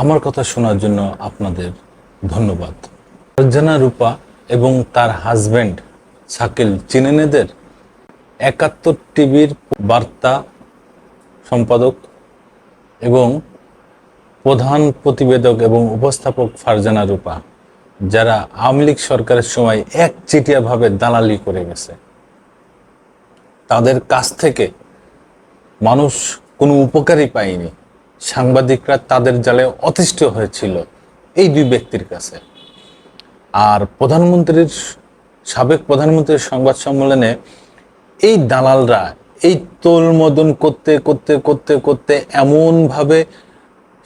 আমার কথা শোনার জন্য আপনাদের ধন্যবাদ। ফারজানা রূপা এবং তার হাজবেন্ড শাকিল চিনেন এদের একাত্তর টিভির বার্তা সম্পাদক এবং প্রধান প্রতিবেদক এবং উপস্থাপক ফারজানা রূপা, যারা আওয়ামী লীগ সরকারের সময় এক চিটিয়াভাবে দালালি করে গেছে। তাদের কাছ থেকে মানুষ কোনো উপকারই পায়নি। সাংবাদিকরা তাদের জালে অতিষ্ঠ হয়েছিল এই দুই ব্যক্তির কাছে। আর প্রধানমন্ত্রীর সাবেক প্রধানমন্ত্রীর সংবাদ সম্মেলনে এই দালালরা, এই তোলমদন করতে করতে করতে করতে এমনভাবে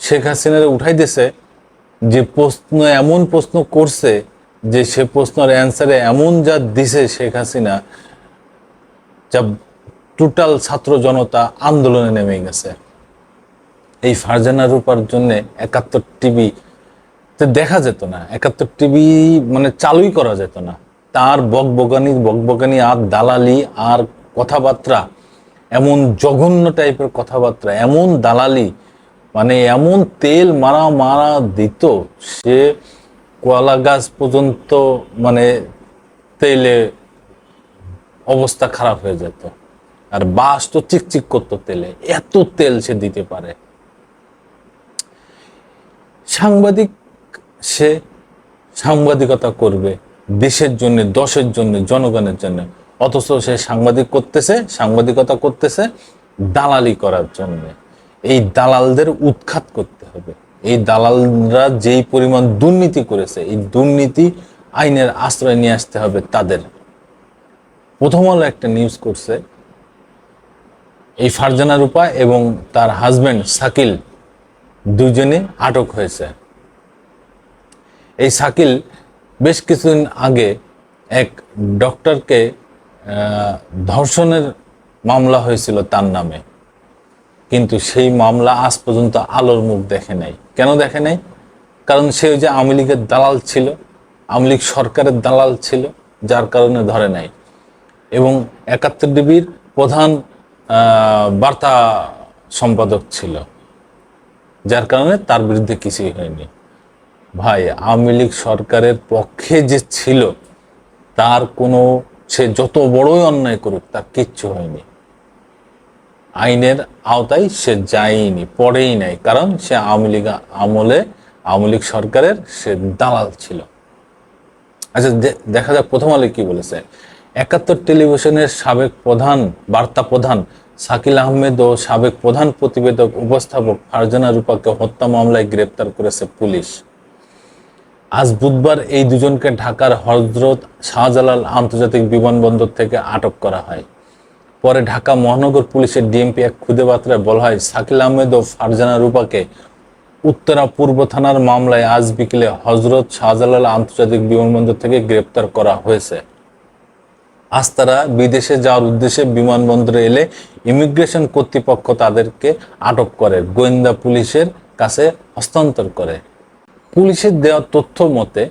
শেখ হাসিনারে উঠাই দিছে যে প্রশ্ন, এমন প্রশ্ন করছে যে সে প্রশ্নের অ্যান্সারে এমন যা দিছে শেখ হাসিনা, যা টোটাল ছাত্র জনতা আন্দোলনে নেমে গেছে। এই ফারজানা রূপার জন্য একাত্তর টিভি দেখা যেত না। একাত্তর টিভি মানে চালুই করা যেত না। তার বকবগানি বকবগানি আর দালালি আর কথাবার্তা, এমন জঘন্য টাইপের কথাবার্তা, এমন দালালি মানে এমন তেল মারা মারা দিত সে কোয়ালা গাছ পর্যন্ত মানে তেলে অবস্থা খারাপ হয়ে যেত। আর বাস তো চিকচিক করতো তেলে। এত তেল সে দিতে পারে। সাংবাদিক সে সাংবাদিকতা করবে দেশের জন্য, দশের জন্য, জনগণের জন্য। অথচ সে সাংবাদিক করতেছে, সাংবাদিকতা করতেছে দালালি করার জন্য। এই দালালদের উৎখাত করতে হবে। এই দালালরা যেই পরিমাণ দুর্নীতি করেছে, এই দুর্নীতি আইনের আশ্রয় নিয়ে আসতে হবে তাদের। প্রথম আলো একটা নিউজ করছে, এই ফারজানা রূপা এবং তার হাজবেন্ড শাকিল দুজনে আটক হয়েছে। এই শাকিল বেশ কিছুদিন আগে এক ডক্টরকে ধর্ষণের মামলা হয়েছিল তার নামে। কিন্তু সেই মামলা আজ পর্যন্ত আলোর মুখ দেখে নাই। কেন দেখে নাই? কারণ সে যে আওয়ামী লীগের দালাল ছিল, আওয়ামী লীগ সরকারের দালাল ছিল, যার কারণে ধরে নাই। এবং একাত্তর ডিবির প্রধান বার্তা সম্পাদক ছিল। যার কারণে তার বিরুদ্ধে কিছুই হয়নি। ভাই, আওয়ামী লীগ সরকারের পক্ষে যে ছিল, তার কোনো, সে যত বড়ই অন্যায় করুক, তার কিচ্ছু হয়নি। আইনের আওতায় সে যায়নি, পড়েই নাই, কারণ সে আওয়ামী লীগ আমলে, আওয়ামী লীগ সরকারের সে দালাল ছিল। আচ্ছা দেখা যাক প্রথম আলো কি বলেছে। একাত্তর টেলিভিশনের সাবেক প্রধান, বার্তা প্রধান শাকিল আহমেদ ও সাবেক প্রধান প্রতিবেদক উপস্থাপক ফারজানা রূপাকে হত্যা মামলায় গ্রেপ্তার করেছে পুলিশ। আজ বুধবার এই দুজনকে ঢাকার হজরত শাহজালাল আন্তর্জাতিক বিমানবন্দর থেকে আটক করা হয়। পরে ঢাকা মহানগর পুলিশের ডিএমপি এক খুদে বার্তায় বলা হয় শাকিল আহমেদ ও ফারজানা রূপাকে উত্তরা পূর্ব থানার মামলায় আজ বিকেলে হজরত শাহজালাল আন্তর্জাতিক বিমানবন্দর থেকে গ্রেপ্তার করা হয়েছে। আজ তারা বিদেশে যাওয়ার উদ্দেশ্যে বিমানবন্দরে এলে ইমিগ্রেশন কর্তৃপক্ষ তাদেরকে আটক করে, গোয়েন্দা পুলিশের কাছে হস্তান্তর করে। পুলিশের দেওয়া তথ্য মতে,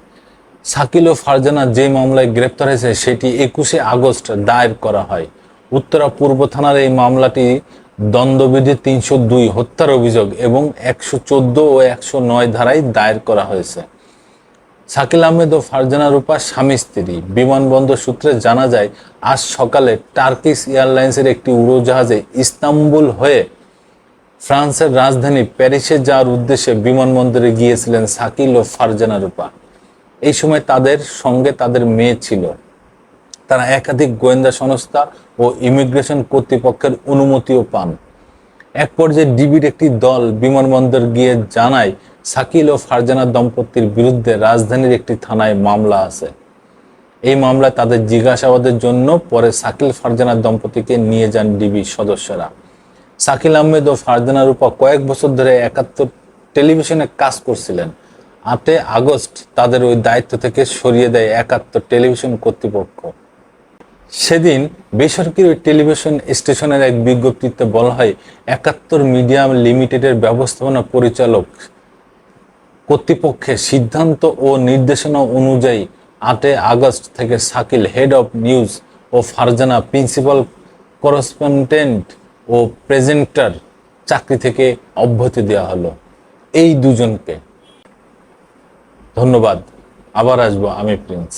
শাকিল ও ফারজানা যে মামলায় গ্রেপ্তার হয়েছে সেটি একুশে আগস্ট দায়ের করা হয়। উত্তরা পূর্ব থানার এই মামলাটি দ্বন্দ্ববিধি তিনশো দুই হত্যার অভিযোগ এবং একশো চোদ্দ ও একশো নয় ধারায় দায়ের করা হয়েছে। শাকিল আহমেদ ও ফারজানা রূপা স্বামী স্ত্রী। বিমানবন্দর সূত্রে জানা যায়, আজ সকালে টার্কিশ এয়ারলাইন্সের একটি উড়োজাহাজে ইস্তাম্বুল হয়ে ফ্রান্সের রাজধানী প্যারিসে যাওয়ার উদ্দেশ্যে বিমানবন্দরে গিয়েছিলেন শাকিল ও ফারজানা রূপা। এই সময় তাদের সঙ্গে তাদের মেয়ে ছিল। তারা একাধিক গোয়েন্দা সংস্থা ও ইমিগ্রেশন কর্তৃপক্ষের অনুমতিও পান। এক পর্যায়ে ডিবির একটি দল বিমানবন্দর গিয়ে জানায় শাকিল ও ফারজানা দম্পতির বিরুদ্ধে রাজধানীর একটি থানায় মামলা আছে। এই মামলায় তাদের জিজ্ঞাসাবাদের জন্য পরে সাকিল ফারজানা দম্পতিকে নিয়ে যান ডিবি সদস্যরা। সাকিল আহমেদ ও ফারজানা রূপা কয়েক বছর ধরে একাত্তর টেলিভিশনে কাজ করছিলেন। আটে আগস্ট তাদের ওই দায়িত্ব থেকে সরিয়ে দেয় একাত্তর টেলিভিশন কর্তৃপক্ষ। সেদিন বেসরকারি টেলিভিশন স্টেশনের এক বিজ্ঞপ্তিতে বলা হয়, একাত্তর মিডিয়া লিমিটেডের ব্যবস্থাপনা পরিচালক কর্তৃপক্ষের সিদ্ধান্ত ও নির্দেশনা অনুযায়ী আটে আগস্ট থেকে শাকিল হেড অফ নিউজ ও ফারজানা প্রিন্সিপাল করসপন্ডেন্ট ও প্রেজেন্টার চাকরি থেকে অব্যাহতি দেওয়া হলো। এই দুজনকে। ধন্যবাদ। আবার আসব আমি, প্রিন্স।